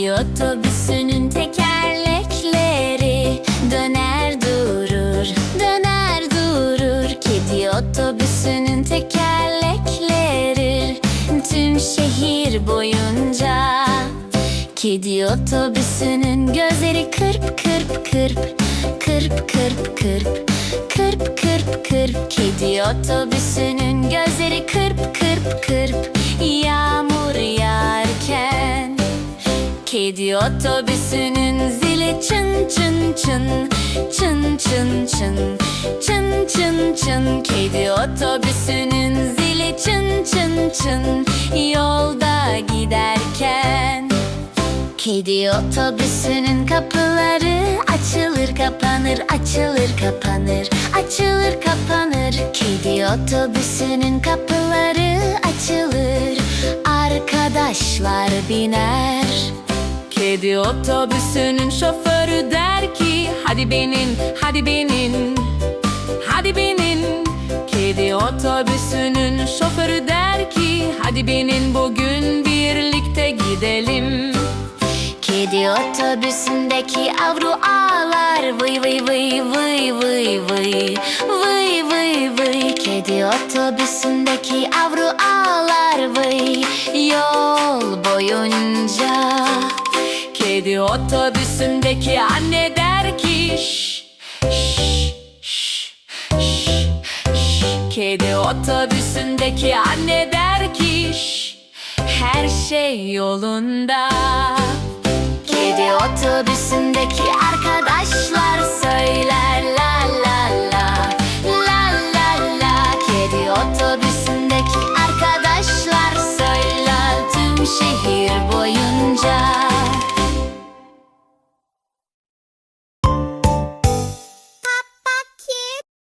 Kedi otobüsünün tekerlekleri döner durur, döner durur. Kedi otobüsünün tekerlekleri tüm şehir boyunca. Kedi otobüsünün gözleri kırp kırp kırp, kırp kırp kırp, kırp kırp kırp. Kedi otobüsünün gözleri kırp kırp kırp, yağmur Kedi otobüsünün zili çın çın çın. Çın çın çın Çın çın çın Kedi otobüsünün zili çın çın çın. Yolda giderken Kedi otobüsünün kapıları. Açılır kapanır açılır kapanır açılır kapanır. Kedi otobüsünün kapıları açılır. Arkadaşlar biner Kedi otobüsünün şoförü der ki Hadi binin, hadi binin, hadi binin. Kedi otobüsünün şoförü der ki Hadi binin bugün birlikte gidelim. Kedi otobüsündeki avru ağlar Vıy vıy vıy vıy vıy vıy Vıy vıy vıy. Kedi otobüsündeki avru ağlar Vıy yol boyunca Dedi otobüsümdeki anne der ki şş, şş, şş, şş, şş. Kedi otobüsündeki anne der ki şş, Her şey yolunda Kedi otobüsündeki arkadaşlar söyler la la la La la la Kedi otobüsündeki